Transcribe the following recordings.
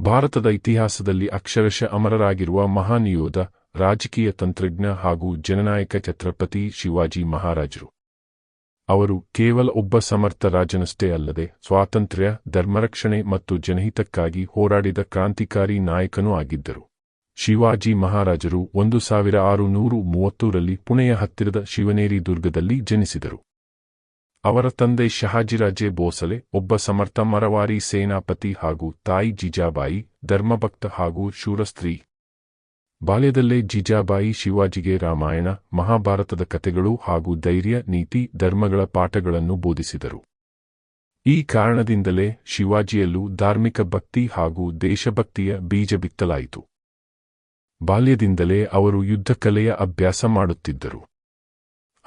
ಭಾರತದ ಇತಿಹಾಸದಲ್ಲಿ ಅಕ್ಷರಶಃ ಅಮರರಾಗಿರುವ ಮಹಾನ್ ಯೋಧ, ರಾಜಕೀಯ ತಂತ್ರಜ್ಞ ಹಾಗೂ ಜನನಾಯಕ ಛತ್ರಪತಿ ಶಿವಾಜಿ ಮಹಾರಾಜರು. ಅವರು ಕೇವಲ ಒಬ್ಬ ಸಮರ್ಥ ರಾಜನಷ್ಟೇ ಅಲ್ಲದೆ ಸ್ವಾತಂತ್ರ್ಯ, ಧರ್ಮರಕ್ಷಣೆ ಮತ್ತು ಜನಹಿತಕ್ಕಾಗಿ ಹೋರಾಡಿದ ಕ್ರಾಂತಿಕಾರಿ ನಾಯಕನೂ ಆಗಿದ್ದರು. ಶಿವಾಜಿ ಮಹಾರಾಜರು ಒಂದು ಸಾವಿರ ಆರು ನೂರು ಮೂವತ್ತೂರಲ್ಲಿ ಪುಣೆಯ ಹತ್ತಿರದ ಶಿವನೇರಿ ದುರ್ಗದಲ್ಲಿ ಜನಿಸಿದರು. ಅವರ ತಂದೆ ಶಹಾಜಿರಾಜೆ ಬೋಸಲೆ, ಒಬ್ಬ ಸಮರ್ಥ ಮರವಾರಿ ಸೇನಾಪತಿ ಹಾಗೂ ತಾಯಿ ಜಿಜಾಬಾಯಿ, ಧರ್ಮಭಕ್ತ ಹಾಗೂ ಶೂರಸ್ತ್ರೀ ಬಾಲ್ಯದಲ್ಲೇ ಜಿಜಾಬಾಯಿ ಶಿವಾಜಿಗೆ ರಾಮಾಯಣ, ಮಹಾಭಾರತದ ಕಥೆಗಳು ಹಾಗೂ ಧೈರ್ಯ, ನೀತಿ, ಧರ್ಮಗಳ ಪಾಠಗಳನ್ನು ಬೋಧಿಸಿದರು. ಈ ಕಾರಣದಿಂದಲೇ ಶಿವಾಜಿಯಲ್ಲೂ ಧಾರ್ಮಿಕ ಭಕ್ತಿ ಹಾಗೂ ದೇಶಭಕ್ತಿಯ ಬೀಜ ಬಿತ್ತಲಾಯಿತು ಬಾಲ್ಯದಿಂದಲೇ ಅವರು ಯುದ್ಧಕಲೆಯ ಅಭ್ಯಾಸ ಮಾಡುತ್ತಿದ್ದರು.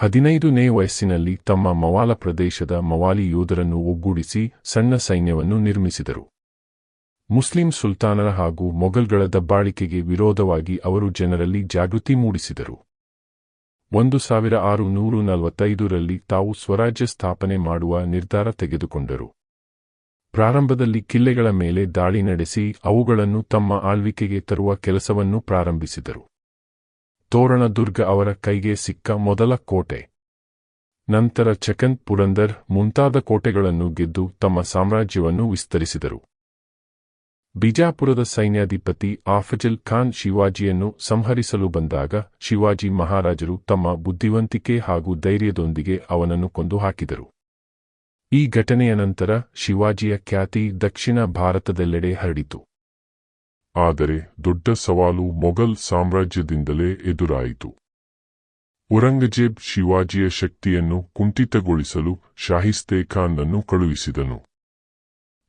ಹದಿನೈದನೇ ವಯಸ್ಸಿನಲ್ಲಿ ತಮ್ಮ ಮವಾಲ ಪ್ರದೇಶದ ಮವಾಲಿ ಯೋಧರನ್ನು ಒಗ್ಗೂಡಿಸಿ ಸಣ್ಣ ಸೈನ್ಯವನ್ನು ನಿರ್ಮಿಸಿದರು. ಮುಸ್ಲಿಂ ಸುಲ್ತಾನರ ಹಾಗೂ ಮೊಘಲ್ಗಳ ದಬ್ಬಾಳಿಕೆಗೆ ವಿರೋಧವಾಗಿ ಅವರು ಜನರಲ್ಲಿ ಜಾಗೃತಿ ಮೂಡಿಸಿದರು. ಒಂದು ಸಾವಿರ ಆರು ನೂರು ನಲವತ್ತೈದರಲ್ಲಿ ತಾವು ಸ್ವರಾಜ್ಯ ಸ್ಥಾಪನೆ ಮಾಡುವ ನಿರ್ಧಾರ ತೆಗೆದುಕೊಂಡರು. ಪ್ರಾರಂಭದಲ್ಲಿ ಕಿಲ್ಲೆಗಳ ಮೇಲೆ ದಾಳಿ ನಡೆಸಿ ಅವುಗಳನ್ನು ತಮ್ಮ ಆಳ್ವಿಕೆಗೆ ತರುವ ಕೆಲಸವನ್ನು ಪ್ರಾರಂಭಿಸಿದರು. ತೋರಣ ದುರ್ಗ ಅವರ ಕೈಗೆ ಸಿಕ್ಕ ಮೊದಲ ಕೋಟೆ. ನಂತರ ಚಕನ್ ಪುರಂದರ್ ಮುಂತಾದ ಕೋಟೆಗಳನ್ನು ಗೆದ್ದು ತಮ್ಮ ಸಾಮ್ರಾಜ್ಯವನ್ನು ವಿಸ್ತರಿಸಿದರು. ಬಿಜಾಪುರದ ಸೈನ್ಯಾಧಿಪತಿ ಆಫಜಲ್ ಖಾನ್ ಶಿವಾಜಿಯನ್ನು ಸಂಹರಿಸಲು ಬಂದಾಗ ಶಿವಾಜಿ ಮಹಾರಾಜರು ತಮ್ಮ ಬುದ್ಧಿವಂತಿಕೆ ಹಾಗೂ ಧೈರ್ಯದೊಂದಿಗೆ ಅವನನ್ನು ಕೊಂದು ಹಾಕಿದರು. ಈ ಘಟನೆಯ ನಂತರ ಶಿವಾಜಿಯ ಖ್ಯಾತಿ ದಕ್ಷಿಣ ಭಾರತದೆಲ್ಲೆಡೆ ಹರಡಿತು. ಆದರೆ ದೊಡ್ಡ ಸವಾಲು ಮೊಘಲ್ ಸಾಮ್ರಾಜ್ಯದಿಂದಲೇ ಎದುರಾಯಿತು. ಔರಂಗಜೇಬ್ ಶಿವಾಜಿಯ ಶಕ್ತಿಯನ್ನು ಕುಂಠಿತಗೊಳಿಸಲು ಶಾಹಿಸ್ತೆ ಖಾನ್ನನ್ನು ಕಳುಹಿಸಿದನು.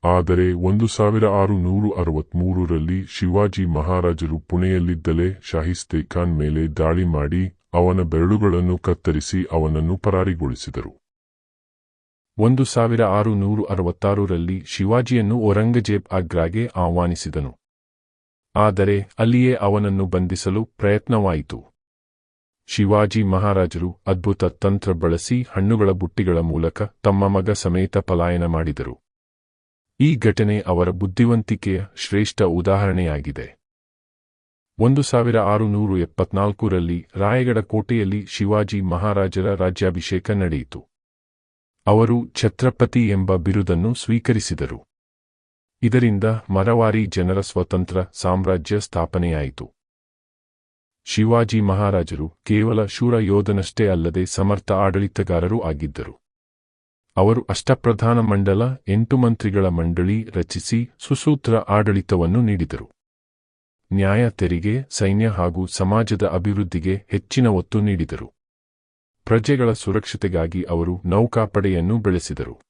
ಆದರೆ ಒಂದು ಸಾವಿರ ಆರು ನೂರು ಅರವತ್ಮೂರರಲ್ಲಿ ಶಿವಾಜಿ ಮಹಾರಾಜರು ಪುಣೆಯಲ್ಲಿದ್ದಲೇ ಶಾಹಿಸ್ತೆ ಖಾನ್ ಮೇಲೆ ದಾಳಿ ಮಾಡಿ ಅವನ ಬೆರಳುಗಳನ್ನು ಕತ್ತರಿಸಿ ಅವನನ್ನು ಪರಾರಿಗೊಳಿಸಿದರು. ಒಂದು ಸಾವಿರ ಆರು ನೂರು ಅರವತ್ತಾರರಲ್ಲಿ ಶಿವಾಜಿಯನ್ನು ಔರಂಗಜೇಬ್ ಆಗ್ರಾಗೆ ಆಹ್ವಾನಿಸಿದನು. ಆದರೆ ಅಲ್ಲಿಯೇ ಅವನನ್ನು ಬಂಧಿಸಲು ಪ್ರಯತ್ನವಾಯಿತು. ಶಿವಾಜಿ ಮಹಾರಾಜರು ಅದ್ಭುತ ತಂತ್ರ ಬಳಸಿ ಹಣ್ಣುಗಳ ಬುಟ್ಟಿಗಳ ಮೂಲಕ ತಮ್ಮ ಮಗ ಸಮೇತ ಪಲಾಯನ ಮಾಡಿದರು. ಈ ಘಟನೆ ಅವರ ಬುದ್ಧಿವಂತಿಕೆಯ ಶ್ರೇಷ್ಠ ಉದಾಹರಣೆಯಾಗಿದೆ. ಒಂದು ಸಾವಿರ ಆರು ನೂರು ಎಪ್ಪತ್ನಾಲ್ಕರಲ್ಲಿ ರಾಯಗಡ ಕೋಟೆಯಲ್ಲಿ ಶಿವಾಜಿ ಮಹಾರಾಜರ ರಾಜ್ಯಾಭಿಷೇಕ ನಡೆಯಿತು. ಅವರು ಛತ್ರಪತಿ ಎಂಬ ಬಿರುದನ್ನು ಸ್ವೀಕರಿಸಿದರು. ಇದರಿಂದ ಮರವಾರಿ ಜನರ ಸ್ವತಂತ್ರ ಸಾಮ್ರಾಜ್ಯ ಸ್ಥಾಪನೆಯಾಯಿತು. ಶಿವಾಜಿ ಮಹಾರಾಜರು ಕೇವಲ ಶೂರ ಯೋಧನಷ್ಟೇ ಅಲ್ಲದೆ ಸಮರ್ಥ ಆಡಳಿತಗಾರರೂ ಆಗಿದ್ದರು. ಅವರು ಅಷ್ಟಪ್ರಧಾನ ಮಂಡಲ, ಎಂಟು ಮಂತ್ರಿಗಳ ಮಂಡಳಿ ರಚಿಸಿ ಸುಸೂತ್ರ ಆಡಳಿತವನ್ನು ನೀಡಿದರು. ನ್ಯಾಯ ತೆರಿಗೆ, ಸೈನ್ಯ ಹಾಗೂ ಸಮಾಜದ ಅಭಿವೃದ್ಧಿಗೆ ಹೆಚ್ಚಿನ ಒತ್ತು ನೀಡಿದರು. ಪ್ರಜೆಗಳ ಸುರಕ್ಷತೆಗಾಗಿ ಅವರು ನೌಕಾಪಡೆಯನ್ನು ಬೆಳೆಸಿದರು.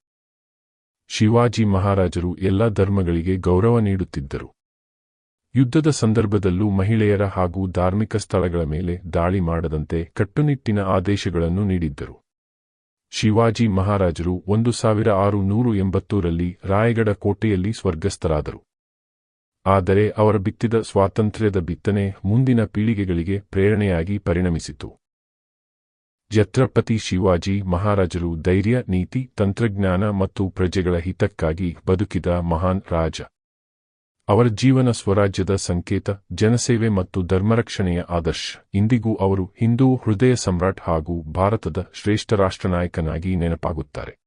ಶಿವಾಜಿ ಮಹಾರಾಜರು ಎಲ್ಲ ಧರ್ಮಗಳಿಗೆ ಗೌರವ ನೀಡುತ್ತಿದ್ದರು. ಯುದ್ಧದ ಸಂದರ್ಭದಲ್ಲೂ ಮಹಿಳೆಯರ ಹಾಗೂ ಧಾರ್ಮಿಕ ಸ್ಥಳಗಳ ಮೇಲೆ ದಾಳಿ ಮಾಡದಂತೆ ಕಟ್ಟುನಿಟ್ಟಿನ ಆದೇಶಗಳನ್ನು ನೀಡಿದ್ದರು. ಶಿವಾಜಿ ಮಹಾರಾಜರು ಒಂದು ಸಾವಿರ ಆರು ನೂರು ಎಂಬತ್ತೂರಲ್ಲಿ ರಾಯಗಢ ಕೋಟೆಯಲ್ಲಿ ಸ್ವರ್ಗಸ್ಥರಾದರು. ಆದರೆ ಅವರ ಬಿತ್ತಿದ ಸ್ವಾತಂತ್ರ್ಯದ ಬಿತ್ತನೆ ಮುಂದಿನ ಪೀಳಿಗೆಗಳಿಗೆ ಪ್ರೇರಣೆಯಾಗಿ ಪರಿಣಮಿಸಿತು. ಛತ್ರಪತಿ ಶಿವಾಜಿ ಮಹಾರಾಜರು ಧೈರ್ಯ, ನೀತಿ, ತಂತ್ರಜ್ಞಾನ ಮತ್ತು ಪ್ರಜೆಗಳ ಹಿತಕ್ಕಾಗಿ ಬದುಕಿದ ಮಹಾನ್ ರಾಜ. ಅವರ ಜೀವನ ಸ್ವರಾಜ್ಯದ ಸಂಕೇತ, ಜನಸೇವೆ ಮತ್ತು ಧರ್ಮರಕ್ಷಣೆಯ ಆದರ್ಶ. ಇಂದಿಗೂ ಅವರು ಹಿಂದೂ ಹೃದಯ ಸಮ್ರಾಟ್ ಹಾಗೂ ಭಾರತದ ಶ್ರೇಷ್ಠ ರಾಷ್ಟ್ರನಾಯಕನಾಗಿ ನೆನಪಾಗುತ್ತಾರೆ.